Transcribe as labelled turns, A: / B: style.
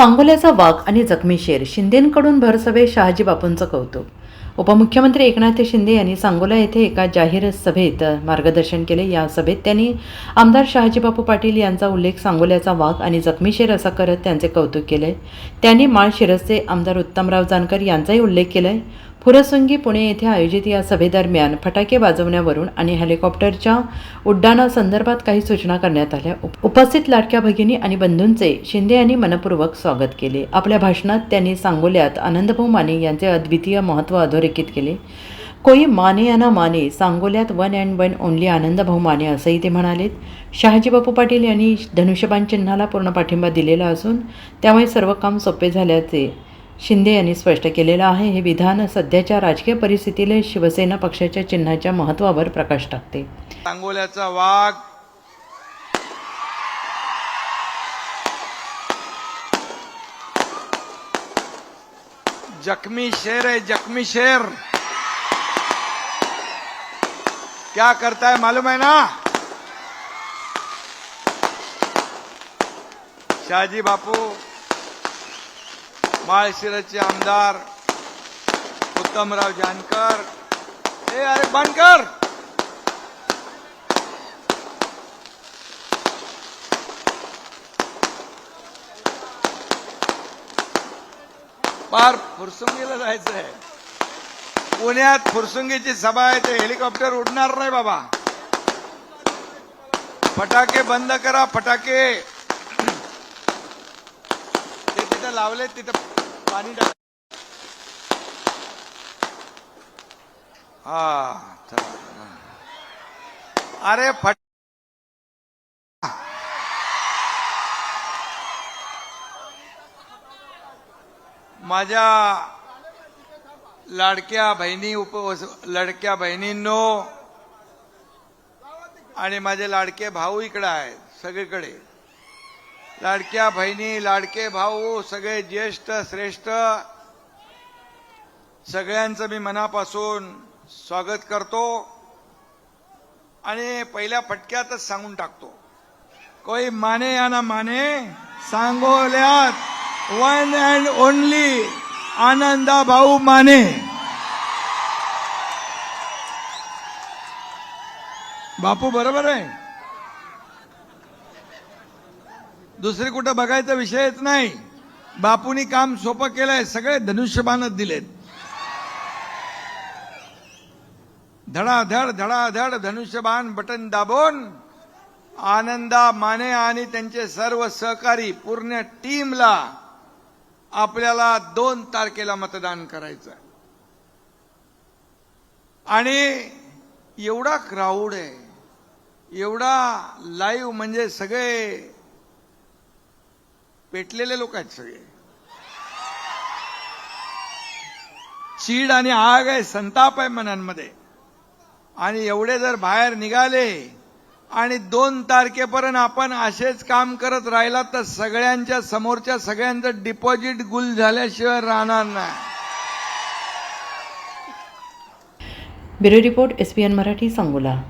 A: सांगोल्याचा वाघ आणि जखमी शेर शिंदेंकडून भरसभेत शहाजी बापूंचं कौतुक. उपमुख्यमंत्री एकनाथ शिंदे यांनी सांगोला येथे एका जाहीर सभेत मार्गदर्शन केले. या सभेत त्यांनी आमदार शहाजीबापू पाटील यांचा उल्लेख सांगोल्याचा वाघ आणि जखमी शेर असा करत त्यांचे कौतुक केले. त्यांनी माळ शिरसचे आमदार उत्तमराव जानकर यांचाही उल्लेख केलाय. फुरसुंगी पुणे येथे आयोजित या सभेदरम्यान फटाके वाजवण्यावरून आणि हेलिकॉप्टरच्या उड्डाणासंदर्भात काही सूचना करण्यात आल्या. उपस्थित लाडक्या भगिनी आणि बंधूंचे शिंदे यांनी मनपूर्वक स्वागत केले. आपल्या भाषणात त्यांनी सांगोल्यात आनंदभाऊ माने यांचे अद्वितीय महत्त्व अधोरेखित केले. कोई माने या माने सांगोल्यात one and one only Anandbhau Mane असंही ते म्हणालेत शहाजीबापू पाटील यांनी धनुष्यबाण चिन्हाला पूर्ण पाठिंबा दिलेला असून त्यामुळे सर्व काम सोपे झाल्याचे शिंदे यांनी स्पष्ट केलेलं आहे हे विधान सध्याच्या राजकीय परिस्थितीला शिवसेना पक्षाच्या चिन्हाच्या महत्वावर प्रकाश टाकते.
B: सांगोल्याचा वाघ. जख्मी शेर है जख्मी शेर. क्या करता है मालूम है ना? शहाजी बापू. माळशिरसचे आमदार उत्तमराव जानकर. ए अरे बंद पार फुरसुंगीला जायचंय. पुण्यात फुरसुंगीची सभा आहे ते हेलिकॉप्टर उडणार नाही बाबा. फटाके बंद करा फटाके. ते तिथं लावले तिथं पाणी टाक. हा अरे फट माझ्या लाडक्या बहिणी उप लडक्या बहिणींनो आणि माझे लाडके भाऊ इकडे आहेत सगळीकडे. लाडक्या बहिणी लाडके भाऊ सगळे ज्येष्ठ श्रेष्ठ सगळ्यांचं मी मनापासून स्वागत करतो आणि पहिल्या फटक्यातच सांगून टाकतो. कोई माने या ना Mane सांगोल्यात one and only Ananda Bhau Mane. Bapu बरोबर आहे? दुसरी कुठं बघायचा विषयच नाही. बापूनी काम सोपं केलंय सगळे धनुष्यबाणच दिलेत. धडाधड धडाधड धनुष्यबाण बटन दाबून आनंदा माने आणि त्यांचे सर्व सहकारी पूर्ण टीमला आपल्याला दोन तारखेला मतदान करायचं आणि एवढा क्राऊड आहे एवढा लाईव्ह म्हणजे सगळे पेटलेले लोक आहेत सगळे. चीड आणि आग आहे संताप आहे मनांमध्ये. आणि एवढे जर बाहेर निघाले आणि दोन तारखेपर्यंत आपण असेच काम करत राहिला तर सगळ्यांच्या समोरच्या सगळ्यांचं डिपॉझिट गुल झाल्याशिवाय राहणार नाही.
A: Bureau report S P N Marathi Sangola.